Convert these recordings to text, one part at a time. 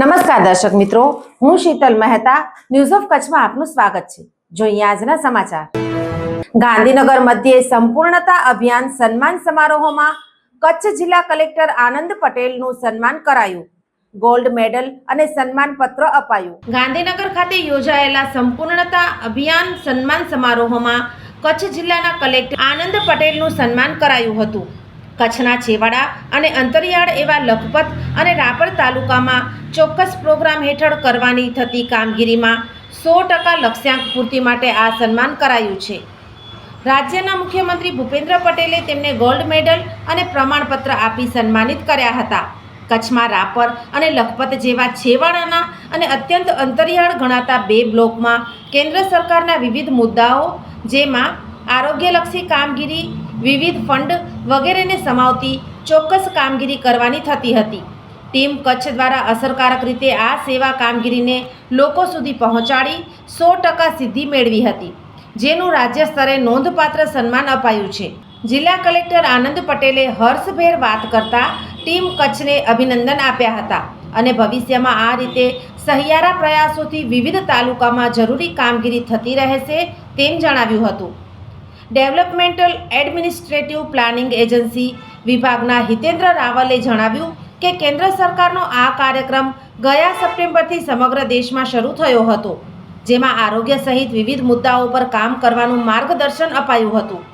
નમસ્કાર દર્શક મિત્રો, હું શીતલ મહેતા ન્યૂઝ ઓફ કચ્છમાં આપનું સ્વાગત છે. જોઈએ આજના સમાચાર. ગાંધીનગર મધ્યે સંપૂર્ણતા અભિયાન સન્માન સમારોહમાં કચ્છ જિલ્લા કલેક્ટર આનંદ પટેલનું સન્માન કરાયું. ગોલ્ડ મેડલ અને સન્માન પત્ર અપાયું. ગાંધીનગર ખાતે યોજાયેલા સંપૂર્ણતા અભિયાન સન્માન સમારોહમાં કચ્છ જિલ્લાના કલેક્ટર આનંદ પટેલનું સન્માન કરાયું હતું. કચ્છના છેવાડા અને અંતરિયાળ એવા લખપત અને રાપર તાલુકામાં ચોક્કસ પ્રોગ્રામ હેઠળ કરવાની થતી કામગીરીમાં સો ટકા લક્ષ્યાંક પૂર્તિ માટે આ સન્માન કરાયું છે. રાજ્યના મુખ્યમંત્રી ભૂપેન્દ્ર પટેલે તેમને ગોલ્ડ મેડલ અને પ્રમાણપત્ર આપી સન્માનિત કર્યા હતા. કચ્છમાં રાપર અને લખપત જેવા છેવાડાના અને અત્યંત અંતરિયાળ ગણાતા બે બ્લોકમાં કેન્દ્ર સરકારના વિવિધ મુદ્દાઓ, જેમાં આરોગ્યલક્ષી કામગીરી વિવિધ ફંડ વગેરેને સમાવતી ચોક્કસ કામગીરી કરવાની થતી હતી. ટીમ કચ્છ દ્વારા અસરકારક રીતે આ સેવા કામગીરીને લોકો સુધી પહોંચાડી સો ટકા સિદ્ધિ મેળવી હતી, જેનું રાજ્ય સ્તરે નોંધપાત્ર સન્માન અપાયું છે. જિલ્લા કલેક્ટર આનંદ પટેલે હર્ષભેર વાત કરતા ટીમ કચ્છને અભિનંદન આપ્યા હતા અને ભવિષ્યમાં આ રીતે સહિયારા પ્રયાસોથી વિવિધ તાલુકામાં જરૂરી કામગીરી થતી રહેશે તેમ જણાવ્યું હતું. ડેવલપમેન્ટલ એડમિનિસ્ટ્રેટિવ પ્લાનિંગ એજન્સી વિભાગના હિતેન્દ્ર રાવલે જણાવ્યું કે કેન્દ્ર સરકારનો આ કાર્યક્રમ ગયા સપ્ટેમ્બરથી સમગ્ર દેશમાં શરૂ થયો હતો, જેમાં આરોગ્ય સહિત વિવિધ મુદ્દાઓ પર કામ કરવાનું માર્ગદર્શન અપાયું હતું.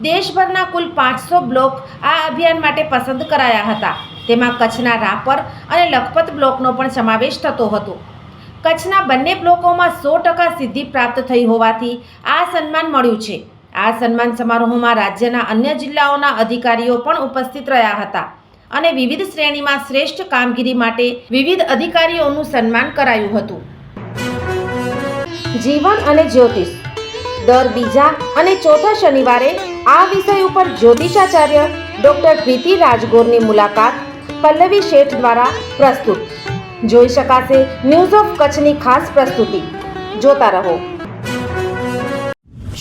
દેશભરના કુલ પાંચસો બ્લોક આ અભિયાન માટે પસંદ કરાયા હતા. તેમાં કચ્છના રાપર અને લખપત બ્લોકનો પણ સમાવેશ થતો હતો. કચ્છના બંને બ્લોકોમાં સો ટકા સિદ્ધિ પ્રાપ્ત થઈ હોવાથી આ સન્માન મળ્યું છે. આ સન્માન સમારોહમાં રાજ્યના અન્ય જિલ્લાઓના અધિકારીઓ પણ ઉપસ્થિત રહ્યા હતા અને વિવિધ શ્રેણીમાં શ્રેષ્ઠ કામગીરી માટે વિવિધ અધિકારીઓનું સન્માન કરાયું હતું. જીવન અને જ્યોતિષ. દર બીજા અને ચોથા શનિવારે આ વિષય ઉપર જ્યોતિષાચાર્ય ડોક્ટર પ્રીતિ રાજગોરની મુલાકાત પલ્લવી શેઠ દ્વારા પ્રસ્તુત. જોઈ શકાશે ન્યૂઝ ઓફ કચ્છની ખાસ પ્રસ્તુતિ. જોતા રહો.